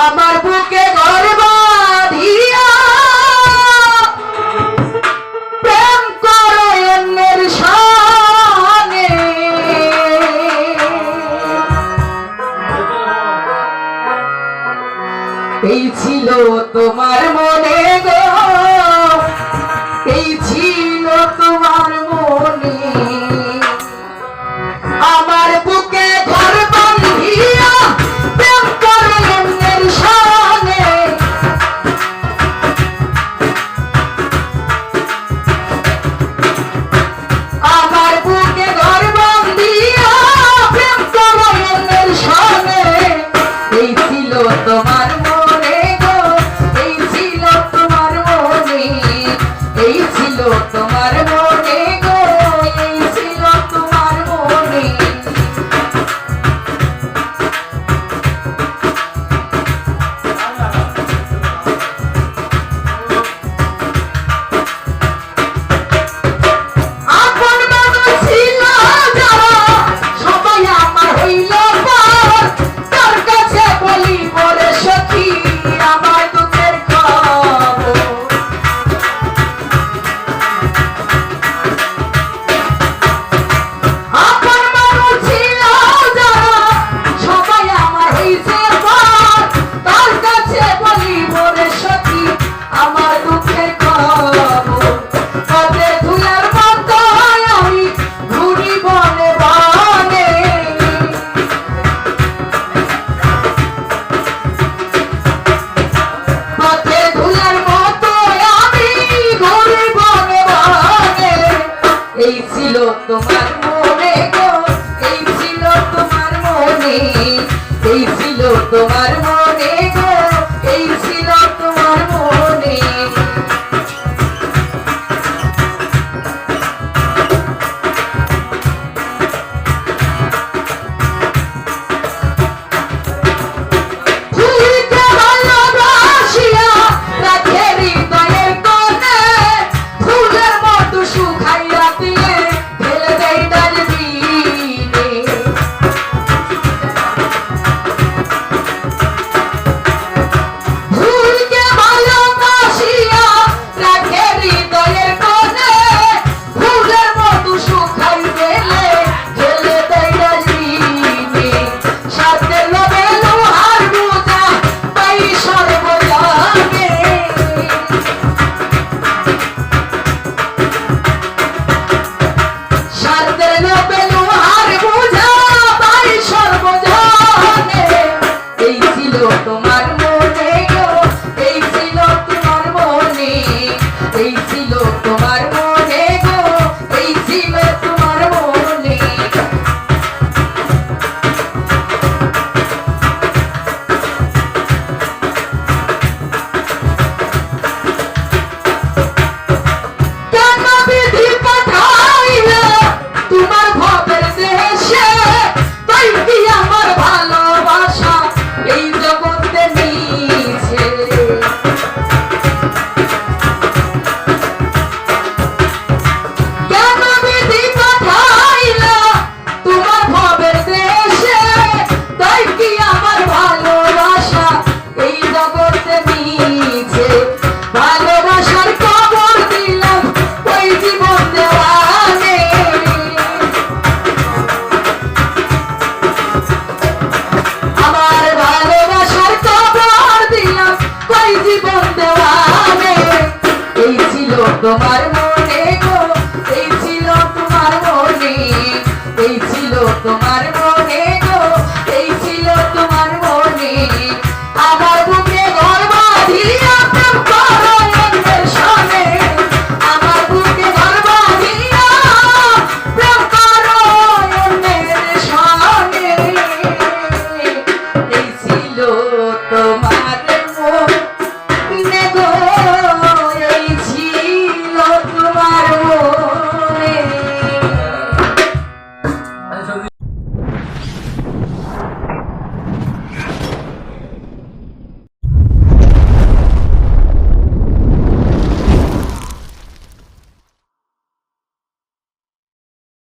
আমার বুকে ঘর বাঁধিয়া প্রেম সানে এই ছিল তো তোমার মনে গো এই ছিল তোমার মনে এই ছিল তোমার মনে। Tomar